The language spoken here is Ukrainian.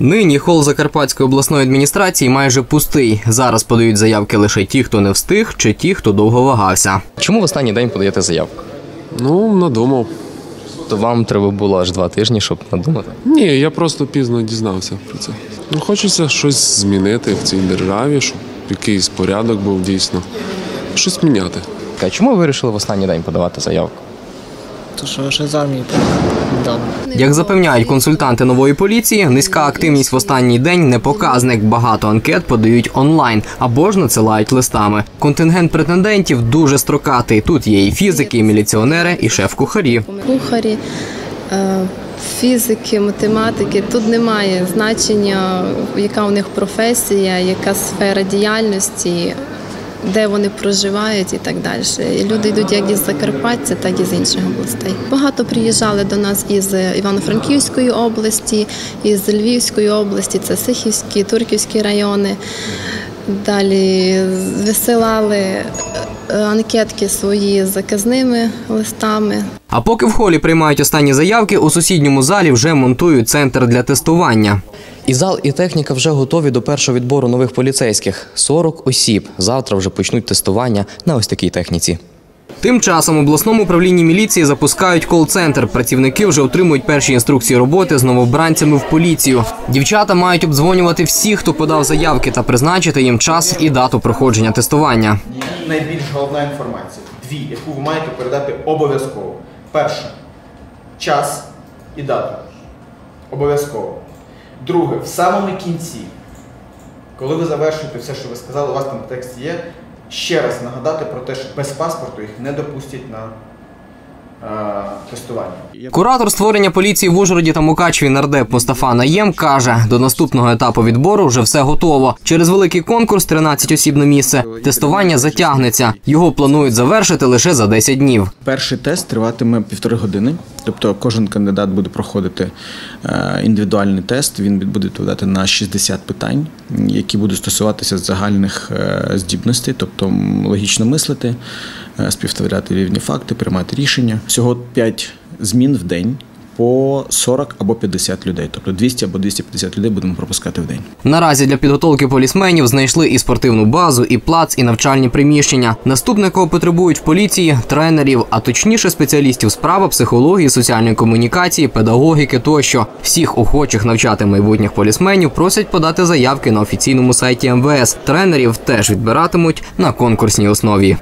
Нині хол Закарпатської обласної адміністрації майже пустий. Зараз подають заявки лише ті, хто не встиг, чи ті, хто довго вагався. Чому в останній день подаєте заявку? Ну, надумав. То вам треба було аж два тижні, щоб надумати. Ні, я просто пізно дізнався про це. Ну, хочеться щось змінити в цій державі, щоб якийсь порядок був дійсно. Щось міняти. А чому ви вирішили в останній день подавати заявку? То що ще з армії недавно. Як запевняють консультанти нової поліції, низька активність в останній день не показник. Багато анкет подають онлайн або ж надсилають листами. Контингент претендентів дуже строкатий. Тут є і фізики, і міліціонери, і шеф-кухарі. кухарі, е, фізики, математики. Тут немає значення, яка у них професія, яка сфера діяльності, де вони проживають і так далі. І люди йдуть як із Закарпаття, так і з інших областей. Багато приїжджали до нас із Івано-Франківської області, із Львівської області, це Сихівські, Турківські райони. Далі висилали е, анкетки свої з заказними листами. А поки в холі приймають останні заявки, у сусідньому залі вже монтують центр для тестування. І зал, і техніка вже готові до першого відбору нових поліцейських 40 осіб. Завтра вже почнуть тестування на ось такій техніці. Тим часом в обласному управлінні міліції запускають кол-центр. Працівники вже отримують перші інструкції роботи з новобранцями в поліцію. Дівчата мають обдзвонювати всіх, хто подав заявки, та призначити їм час і дату проходження тестування. Найбільш головна інформація, дві, яку ви маєте передати обов'язково. Перше час і дата. Обов'язково. Друге, в самому кінці, коли ви завершуєте все, що ви сказали, у вас там в тексті є, ще раз нагадати про те, що без паспорту їх не допустять на тестування. Куратор створення поліції в Ужгороді та Мукачеві нардеп Мустафа Наєм каже, до наступного етапу відбору вже все готово. Через великий конкурс 13 осіб на місце. Тестування затягнеться. Його планують завершити лише за 10 днів. Перший тест триватиме півтори години, тобто кожен кандидат буде проходити е, індивідуальний тест. Він буде відповідати на 60 питань, які будуть стосуватися загальних е, здібностей, тобто логічно мислити, е, співставляти рівні факти, приймати рішення. Всього 5 змін в день. По 40 або 50 людей, тобто 200 або 250 людей будемо пропускати в день. Наразі для підготовки полісменів знайшли і спортивну базу, і плац, і навчальні приміщення. Наступне, кого потребують в поліції, тренерів, а точніше спеціалістів справа, психології, соціальної комунікації, педагогіки тощо. Всіх охочих навчати майбутніх полісменів просять подати заявки на офіційному сайті МВС. Тренерів теж відбиратимуть на конкурсній основі.